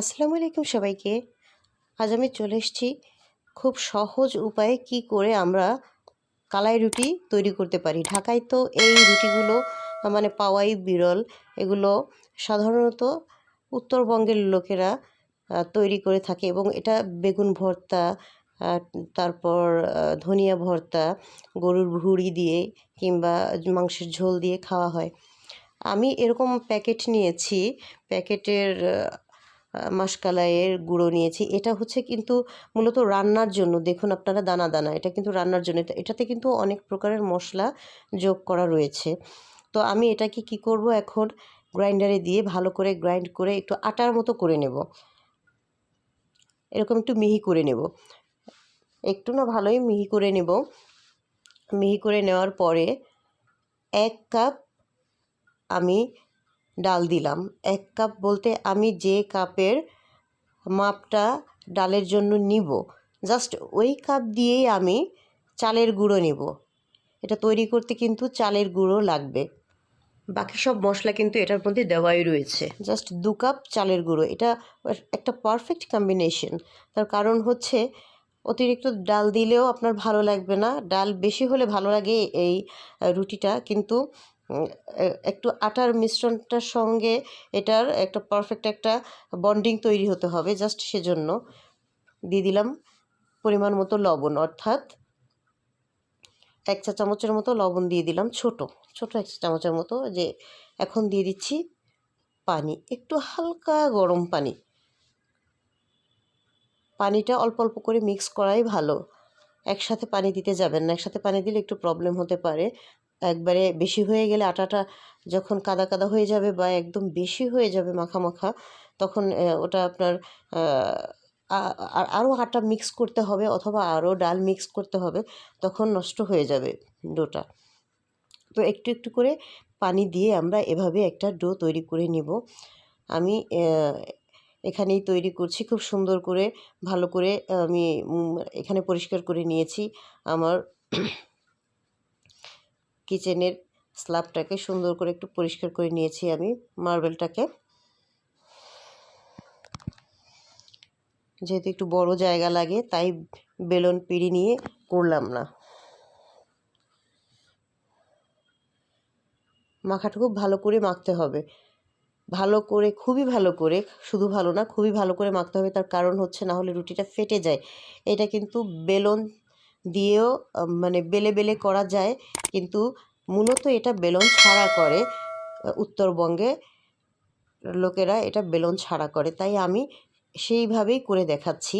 আসসালামু আলাইকুম সবাইকে। আজ আমি চলে এসেছি খুব সহজ উপায়ে কি করে আমরা কালাই রুটি তৈরি করতে পারি। ঢাকায় তো এই রুটিগুলো মানে পাওয়াই বিরল, এগুলো সাধারণত উত্তরবঙ্গের লোকেরা তৈরি করে থাকে এবং এটা বেগুন ভর্তা তারপর ধনিয়া ভর্তা, গরুর ভুঁড়ি দিয়ে কিংবা মাংসের ঝোল দিয়ে খাওয়া হয়। আমি এরকম প্যাকেট নিয়েছি, প্যাকেটের মাসকালাইয়ের গুঁড়ো নিয়েছি। এটা হচ্ছে কিন্তু মূলত রান্নার জন্য। দেখুন আপনারা দানা দানা, এটা কিন্তু রান্নার জন্য। এটা- এটাতে কিন্তু অনেক প্রকারের মশলা যোগ করা রয়েছে। তো আমি এটাকে কি করব এখন? গ্রাইন্ডারে দিয়ে ভালো করে গ্রাইন্ড করে একটু আটার মতো করে নেব। এরকম একটু মিহি করে নেব। একটু না ভালোই মিহি করে নেব। মিহি করে নেওয়ার পরে এক কাপ আমি ডাল দিলাম। এক কাপ বলতে আমি যে কাপের মাপটা ডালের জন্য নিব জাস্ট ওই কাপ দিয়েই আমি চালের গুঁড়ো নেব। এটা তৈরি করতে কিন্তু চালের গুঁড়ো লাগবে। বাকি সব মশলা কিন্তু এটার মধ্যে দেওয়াই রয়েছে। জাস্ট দু কাপ চালের গুঁড়ো। এটা একটা পারফেক্ট কম্বিনেশন। তার কারণ হচ্ছে অতিরিক্ত ডাল দিলেও আপনার ভালো লাগবে না। ডাল বেশি হলে ভালো লাগে এই রুটিটা। কিন্তু একটু আটার মিশ্রণটার সঙ্গে এটার একটা পারফেক্ট একটা বন্ডিং তৈরি হতে হবে জাস্ট সেজন্য। দিয়ে দিলাম পরিমাণ মতো লবণ, অর্থাৎ এক চা চামচের মতো লবণ দিয়ে দিলাম ছোট ছোট এক চা চামচের মতো যে এখন দিয়ে দিচ্ছি পানি, একটু হালকা গরম পানি। পানিটা অল্প অল্প করে মিক্স করাই ভালো। একসাথে পানি দিতে যাবেন না, একসাথে পানি দিলে একটু প্রবলেম হতে পারে। একবারে বেশি হয়ে গেলে আটাটা যখন কাদা কাদা হয়ে যাবে বা একদম বেশি হয়ে যাবে মাখা মাখা, তখন ওটা আপনার আরও আটা মিক্স করতে হবে অথবা আরও ডাল মিক্স করতে হবে, তখন নষ্ট হয়ে যাবে ডোটা। তো একটু একটু করে পানি দিয়ে আমরা এভাবে একটা ডো তৈরি করে নিব। আমি এখানেই তৈরি করছি, খুব সুন্দর করে, ভালো করে, আমি এখানে পরিষ্কার করে নিয়েছি। আমার কিচেনের স্ল্যাবটাকে সুন্দর করে একটু পরিষ্কার করে নিয়েছি আমি মার্বেলটাকে। যেহেতু একটু বড় জায়গা লাগে, তাই বেলন পিড়ি নিয়ে করলাম না। মাখাটা খুব ভালো করে মাখতে হবে। ভালো করে, খুবই ভালো করে, শুধু ভালো না, খুবই ভালো করে মাখতে হবে। তার কারণ হচ্ছে না হলে রুটিটা ফেটে যায়। এটা কিন্তু বেলন দিয়েও মানে বেলে বেলে করা যায়। কিন্তু মূলত এটা বেলন ছাড়া করে উত্তরবঙ্গে লোকেরা এটা বেলন ছাড়া করে। তাই আমি সেইভাবেই করে দেখাচ্ছি।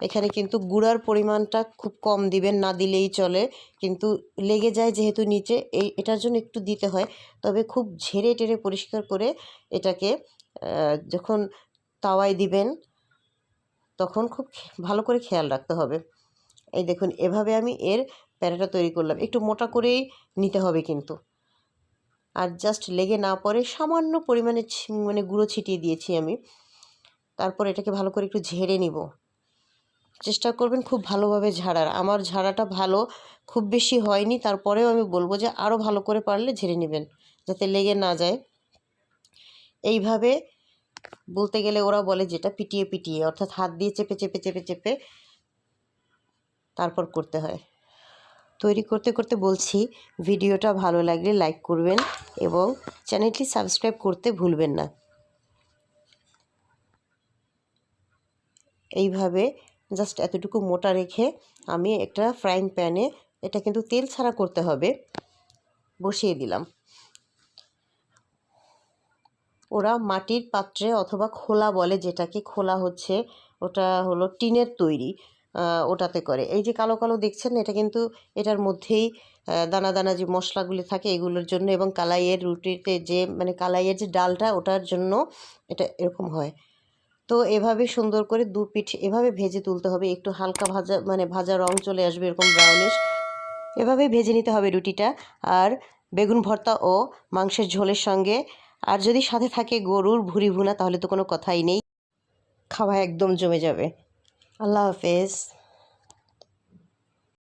এখানে কিন্তু গুঁড়ার পরিমাণটা খুব কম দিবেন, না দিলেই চলে। কিন্তু লেগে যায় যেহেতু নিচে, এই, এটার জন্য একটু দিতে হয়। তবে খুব ঝেড়ে টেরে পরিষ্কার করে এটাকে যখন তাওয়ায় দিবেন, তখন খুব ভালো করে খেয়াল রাখতে হবে। এই দেখুন, এভাবে আমি এর প্যারাটা তৈরি করলাম। একটু মোটা করেই নিতে হবে কিন্তু। আর জাস্ট লেগে না পড়ে সামান্য পরিমাণে মানে গুঁড়ো ছিটিয়ে দিয়েছি আমি। তারপর এটাকে ভালো করে একটু ঝেড়ে নিব। চেষ্টা করবেন খুব ভালোভাবে ঝাড়ার। আমার ঝাড়াটা ভালো খুব বেশি হয়নি। তারপরেও আমি বলব যে আরও ভালো করে পারলে ঝেড়ে নেবেন, যাতে লেগে না যায়। এইভাবে বলতে গেলে ওরা বলে যেটা পিটিয়ে পিটিয়ে, অর্থাৎ হাত দিয়ে চেপে চেপে চেপে চেপে তারপর করতে হয়। তৈরি করতে করতে বলছি, ভিডিওটা ভালো লাগলে লাইক করবেন এবং চ্যানেলটি সাবস্ক্রাইব করতে ভুলবেন না। এইভাবে জাস্ট এতটুকু মোটা রেখে আমি একটা ফ্রাইং প্যানে এটা কিন্তু তেল ছাড়া করতে হবে, বসিয়ে দিলাম। ওরা মাটির পাত্রে অথবা খোলা বলে যেটাকে খোলা হচ্ছে, ওটা হলো টিনের তৈরি। ওটাতে করে। এই যে কালো কালো দেখছেন, এটা কিন্তু এটার মধ্যেই দানা দানা যে মশলাগুলি থাকে এগুলোর জন্য এবং কালাইয়ের রুটিতে যে মানে কালাইয়ের যে ডালটা, ওটার জন্য এটা এরকম হয়। তো এভাবে সুন্দর করে দু পিঠ এভাবে ভেজে তুলতে হবে। একটু হালকা ভাজা মানে ভাজা রং চলে আসবে এরকম ব্রাউনিশ এভাবে ভেজে নিতে হবে রুটিটা। আর বেগুন ভর্তা ও মাংসের ঝোলের সঙ্গে। আর যদি সাথে থাকে গরুর ভুড়ি ভুনা, তাহলে তো কোনো কথাই নেই। খাওয়া একদম জমে যাবে। আল্লাহ হাফেজ